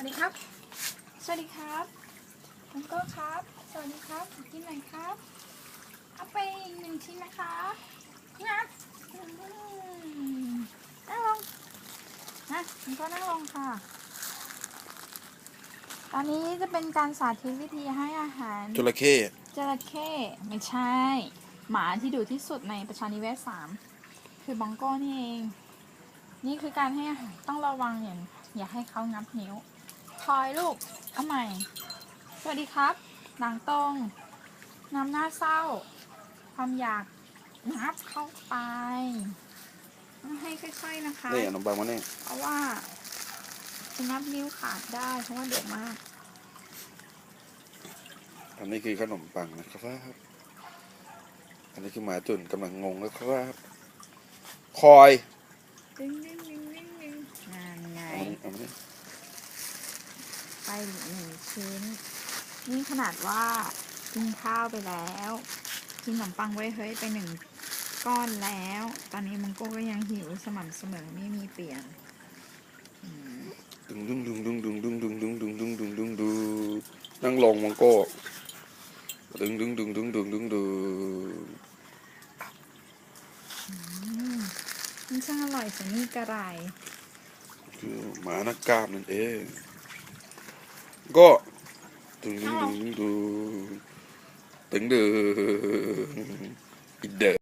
วัสดีครับ สวัสดีครับมังโก้ครับ สวัสดีครับกินหน่อยครับ เอาไปอีกหนึ่งชิ้นนะคะงับอืมนั่งลงนะมังโก้นั่งลงค่ะ ตอนนี้จะเป็นการสาธิตวิธีให้อาหารจระเข้จระเข้ไม่ใช่ หมาที่ดุที่สุดในประชานิเวศสามคือบองโก้นี่เอง นี่คือการให้อาหารต้องระวังอย่างอย่าให้เขางับนิ้ว คอยลูก เอาใหม่ สวัสดีครับหนังตรงน้ำหน้าเศร้า ความอยากงับเข้าไปต้องให้ค่อยๆนะคะ นี่ขนมปังมาเนี่ยเพราะว่าจะงับนิ้วขาดได้ เพราะว่าเด็กมาก อันนี้คือขนมปังนะครับ อันนี้คือหมาจุ่นกำลังงงนะครับ คอยดึงดึงดึงดึงดึงงานไง เอามานี่เอามานี่ ไปหนึ่งชิ้น นี่ขนาดว่ากินข้าวไปแล้วกินขนมปังไว้เฮ้ยไปหนึ่งก้อนแล้ว ตอนนี้มังโก้ก็ยังหิวสม่ำเสมอไม่มีเปลี่ยนอืมดึงดึงดึงดึงดึงดึงดึงดึงดึงดึงดึงดึงดึงนั่งลงมังโก้ดึงดึงดึงดึงดึงดึงดึงอืมมันช่างอร่อยสินี่กระไรคือหมานักกล้ามนั่นเอง ก็ดึงดึงดึงดึงดึงดึงดึงอีเดอ